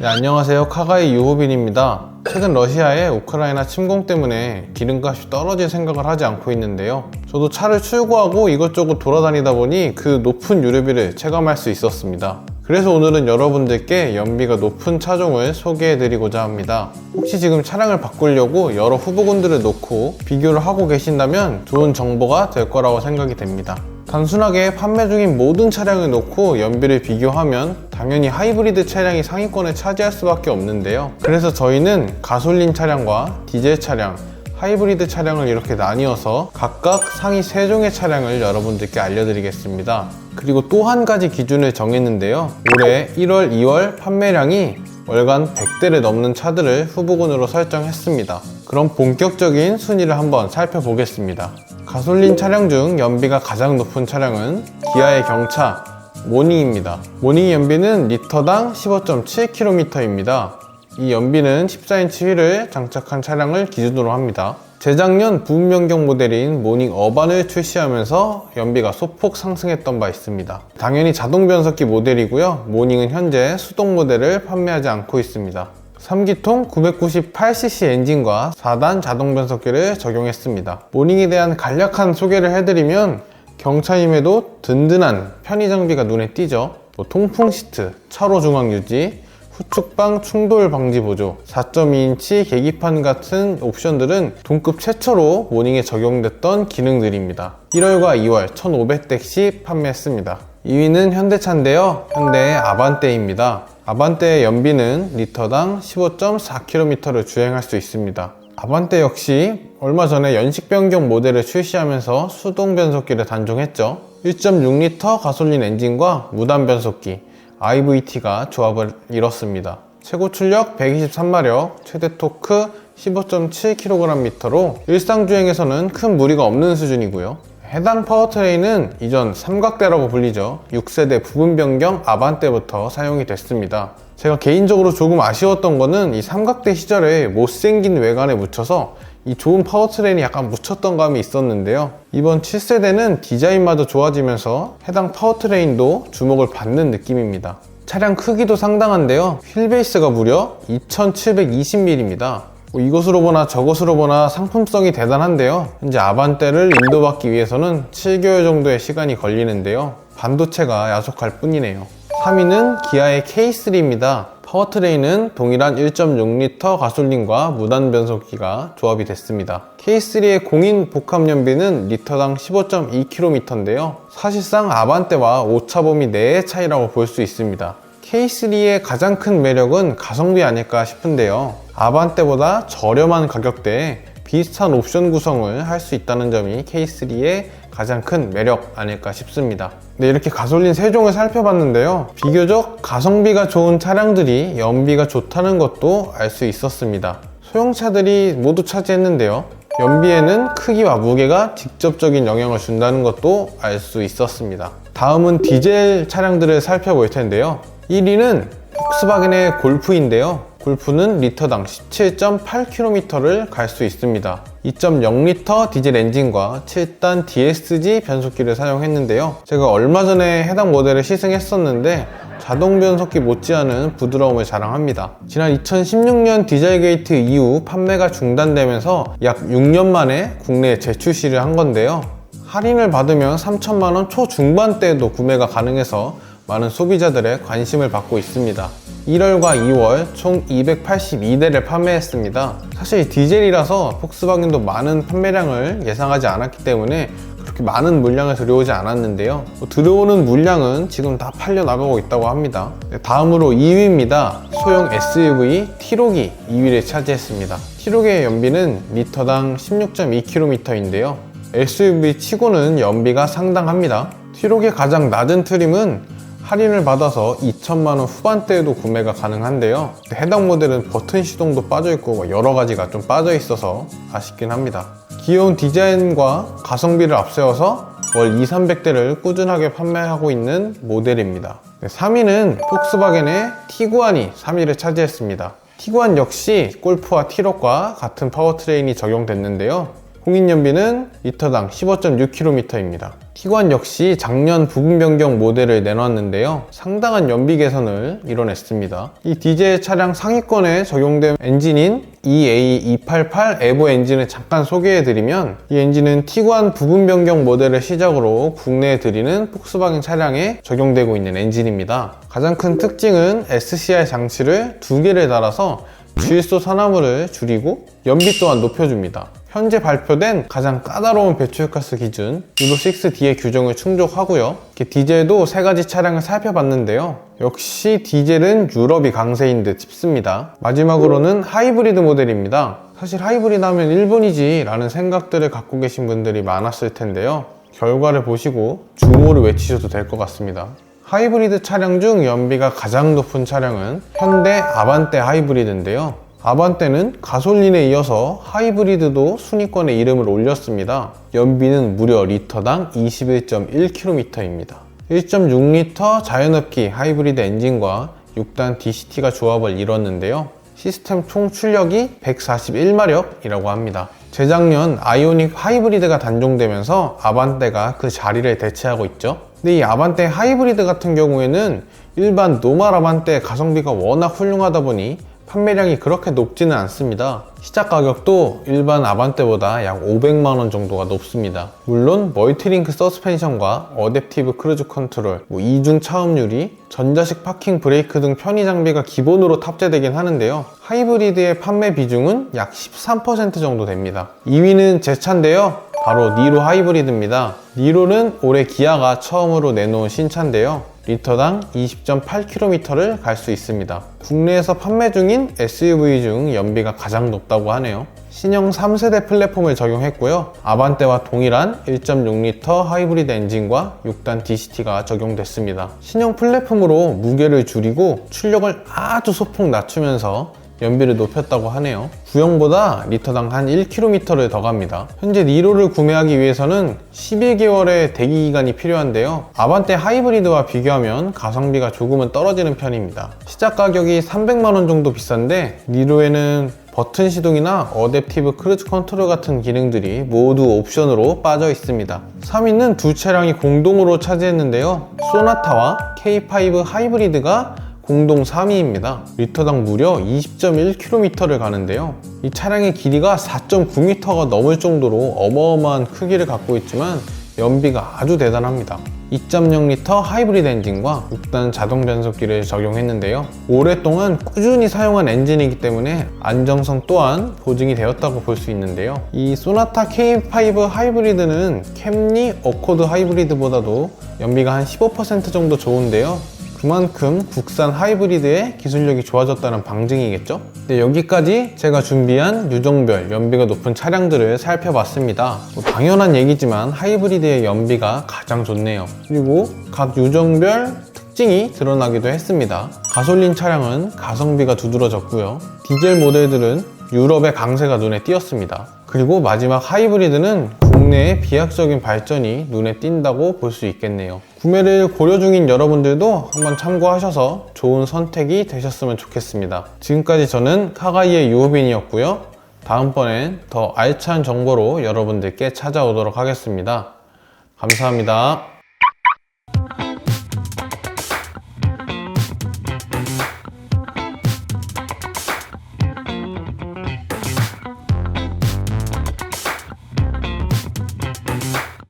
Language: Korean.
네, 안녕하세요. 카가이 유호빈입니다. 최근 러시아의 우크라이나 침공 때문에 기름값이 떨어질 생각을 하지 않고 있는데요. 저도 차를 출고하고 이것저것 돌아다니다 보니 그 높은 유류비를 체감할 수 있었습니다. 그래서 오늘은 여러분들께 연비가 높은 차종을 소개해드리고자 합니다. 혹시 지금 차량을 바꾸려고 여러 후보군들을 놓고 비교를 하고 계신다면 좋은 정보가 될 거라고 생각이 됩니다. 단순하게 판매 중인 모든 차량을 놓고 연비를 비교하면 당연히 하이브리드 차량이 상위권을 차지할 수밖에 없는데요. 그래서 저희는 가솔린 차량과 디젤 차량, 하이브리드 차량을 이렇게 나뉘어서 각각 상위 3종의 차량을 여러분들께 알려드리겠습니다. 그리고 또 한 가지 기준을 정했는데요. 올해 1월, 2월 판매량이 월간 100대를 넘는 차들을 후보군으로 설정했습니다. 그럼 본격적인 순위를 한번 살펴보겠습니다. 가솔린 차량 중 연비가 가장 높은 차량은 기아의 경차 모닝입니다. 모닝 연비는 리터당 15.7km입니다. 이 연비는 14인치 휠을 장착한 차량을 기준으로 합니다. 재작년 부분 변경 모델인 모닝 어반을 출시하면서 연비가 소폭 상승했던 바 있습니다. 당연히 자동 변속기 모델이고요. 모닝은 현재 수동 모델을 판매하지 않고 있습니다. 3기통 998cc 엔진과 4단 자동 변속기를 적용했습니다. 모닝에 대한 간략한 소개를 해드리면 경차임에도 든든한 편의 장비가 눈에 띄죠. 뭐 통풍 시트, 차로 중앙 유지, 후축방 충돌 방지 보조, 4.2인치 계기판 같은 옵션들은 동급 최초로 모닝에 적용됐던 기능들입니다. 1월과 2월 1,500대씩 판매했습니다. 2위는 현대차인데요. 현대의 아반떼입니다. 아반떼의 연비는 리터당 15.4km를 주행할 수 있습니다. 아반떼 역시 얼마 전에 연식 변경 모델을 출시하면서 수동 변속기를 단종했죠. 1.6L 가솔린 엔진과 무단 변속기, IVT가 조합을 이뤘습니다. 최고 출력 123마력, 최대 토크 15.7kgm로 일상 주행에서는 큰 무리가 없는 수준이고요. 해당 파워트레인은 이전 삼각대라고 불리죠. 6세대 부분 변경 아반떼부터 사용이 됐습니다. 제가 개인적으로 조금 아쉬웠던 거는 이 삼각대 시절에 못생긴 외관에 묻혀서 이 좋은 파워트레인이 약간 묻혔던 감이 있었는데요. 이번 7세대는 디자인마저 좋아지면서 해당 파워트레인도 주목을 받는 느낌입니다. 차량 크기도 상당한데요. 휠베이스가 무려 2720mm입니다. 뭐 이것으로 보나 저것으로 보나 상품성이 대단한데요. 현재 아반떼를 인도받기 위해서는 7개월 정도의 시간이 걸리는데요. 반도체가 야속할 뿐이네요. 3위는 기아의 K3입니다. 파워트레인은 동일한 1.6L 가솔린과 무단 변속기가 조합이 됐습니다. K3의 공인 복합 연비는 리터당 15.2km인데요. 사실상 아반떼와 오차범위 내의 차이라고 볼 수 있습니다. K3의 가장 큰 매력은 가성비 아닐까 싶은데요. 아반떼보다 저렴한 가격대에 비슷한 옵션 구성을 할 수 있다는 점이 K3의 가장 큰 매력 아닐까 싶습니다. 네, 이렇게 가솔린 3종을 살펴봤는데요. 비교적 가성비가 좋은 차량들이 연비가 좋다는 것도 알 수 있었습니다. 소형차들이 모두 차지했는데요. 연비에는 크기와 무게가 직접적인 영향을 준다는 것도 알 수 있었습니다. 다음은 디젤 차량들을 살펴볼 텐데요. 1위는 폭스바겐의 골프인데요. 골프는 리터당 17.8km를 갈 수 있습니다. 2.0L 디젤 엔진과 7단 DSG 변속기를 사용했는데요. 제가 얼마 전에 해당 모델을 시승했었는데 자동 변속기 못지않은 부드러움을 자랑합니다. 지난 2016년 디젤 게이트 이후 판매가 중단되면서 약 6년 만에 국내에 재출시를 한 건데요. 할인을 받으면 3천만원 초중반대에도 구매가 가능해서 많은 소비자들의 관심을 받고 있습니다. 1월과 2월 총 282대를 판매했습니다. 사실 디젤이라서 폭스바겐도 많은 판매량을 예상하지 않았기 때문에 그렇게 많은 물량을 들여오지 않았는데요. 뭐 들어오는 물량은 지금 다 팔려 나가고 있다고 합니다. 네, 다음으로 2위입니다. 소형 SUV 티록이 2위를 차지했습니다. 티록의 연비는 리터당 16.2km인데요. SUV 치고는 연비가 상당합니다. 티록의 가장 낮은 트림은 할인을 받아서 2천만원 후반대에도 구매가 가능한데요. 해당 모델은 버튼 시동도 빠져있고 뭐 여러 가지가 좀 빠져 있어서 아쉽긴 합니다. 귀여운 디자인과 가성비를 앞세워서 월 2, 300대를 꾸준하게 판매하고 있는 모델입니다. 3위는 폭스바겐의 티구안이 3위를 차지했습니다. 티구안 역시 골프와 티록과 같은 파워트레인이 적용됐는데요. 공인 연비는 리터당 15.6km입니다. 티관 역시 작년 부분 변경 모델을 내놨는데요. 상당한 연비 개선을 이뤄냈습니다. 이 디젤 차량 상위권에 적용된 엔진인 EA288 에보 엔진을 잠깐 소개해드리면 이 엔진은 티관 부분 변경 모델을 시작으로 국내에 들이는 폭스바겐 차량에 적용되고 있는 엔진입니다. 가장 큰 특징은 SCR 장치를 두 개를 달아서 주유소 산화물을 줄이고 연비 또한 높여줍니다. 현재 발표된 가장 까다로운 배출가스 기준 유로 6D의 규정을 충족하고요. 디젤도 세 가지 차량을 살펴봤는데요. 역시 디젤은 유럽이 강세인 듯 싶습니다. 마지막으로는 하이브리드 모델입니다. 사실 하이브리드 하면 일본이지 라는 생각들을 갖고 계신 분들이 많았을 텐데요. 결과를 보시고 주모를 외치셔도 될 것 같습니다. 하이브리드 차량 중 연비가 가장 높은 차량은 현대 아반떼 하이브리드인데요. 아반떼는 가솔린에 이어서 하이브리드도 순위권에 이름을 올렸습니다. 연비는 무려 리터당 21.1km입니다. 1.6L 자연흡기 하이브리드 엔진과 6단 DCT가 조합을 이뤘는데요. 시스템 총 출력이 141마력이라고 합니다. 재작년 아이오닉 하이브리드가 단종되면서 아반떼가 그 자리를 대체하고 있죠. 근데 이 아반떼 하이브리드 같은 경우에는 일반 노멀 아반떼 가성비가 워낙 훌륭하다 보니 판매량이 그렇게 높지는 않습니다. 시작 가격도 일반 아반떼보다 약 500만원 정도가 높습니다. 물론 멀티링크 서스펜션과 어댑티브 크루즈 컨트롤, 뭐 이중 차음유리, 전자식 파킹 브레이크 등 편의 장비가 기본으로 탑재되긴 하는데요. 하이브리드의 판매 비중은 약 13% 정도 됩니다. 2위는 제 차인데요. 바로 니로 하이브리드입니다. 니로는 올해 기아가 처음으로 내놓은 신차인데요. 리터당 20.8km를 갈 수 있습니다. 국내에서 판매 중인 SUV 중 연비가 가장 높다고 하네요. 신형 3세대 플랫폼을 적용했고요. 아반떼와 동일한 1.6L 하이브리드 엔진과 6단 DCT가 적용됐습니다. 신형 플랫폼으로 무게를 줄이고 출력을 아주 소폭 낮추면서 연비를 높였다고 하네요. 구형보다 리터당 한 1km를 더 갑니다. 현재 니로를 구매하기 위해서는 11개월의 대기 기간이 필요한데요. 아반떼 하이브리드와 비교하면 가성비가 조금은 떨어지는 편입니다. 시작 가격이 300만원 정도 비싼데 니로에는 버튼 시동이나 어댑티브 크루즈 컨트롤 같은 기능들이 모두 옵션으로 빠져 있습니다. 3위는 두 차량이 공동으로 차지했는데요. 소나타와 K5 하이브리드가 공동 3위입니다. 리터당 무려 20.1km를 가는데요. 이 차량의 길이가 4.9m가 넘을 정도로 어마어마한 크기를 갖고 있지만 연비가 아주 대단합니다. 2.0L 하이브리드 엔진과 6단 자동 변속기를 적용했는데요. 오랫동안 꾸준히 사용한 엔진이기 때문에 안정성 또한 보증이 되었다고 볼 수 있는데요. 이 소나타 K5 하이브리드는 캠리 어코드 하이브리드보다도 연비가 한 15% 정도 좋은데요. 그만큼 국산 하이브리드의 기술력이 좋아졌다는 방증이겠죠? 네, 여기까지 제가 준비한 유종별 연비가 높은 차량들을 살펴봤습니다. 뭐 당연한 얘기지만 하이브리드의 연비가 가장 좋네요. 그리고 각 유종별 특징이 드러나기도 했습니다. 가솔린 차량은 가성비가 두드러졌고요. 디젤 모델들은 유럽의 강세가 눈에 띄었습니다. 그리고 마지막 하이브리드는 국내의 비약적인 발전이 눈에 띈다고 볼 수 있겠네요. 구매를 고려 중인 여러분들도 한번 참고하셔서 좋은 선택이 되셨으면 좋겠습니다. 지금까지 저는 카가이의 유호빈이었고요. 다음번엔 더 알찬 정보로 여러분들께 찾아오도록 하겠습니다. 감사합니다.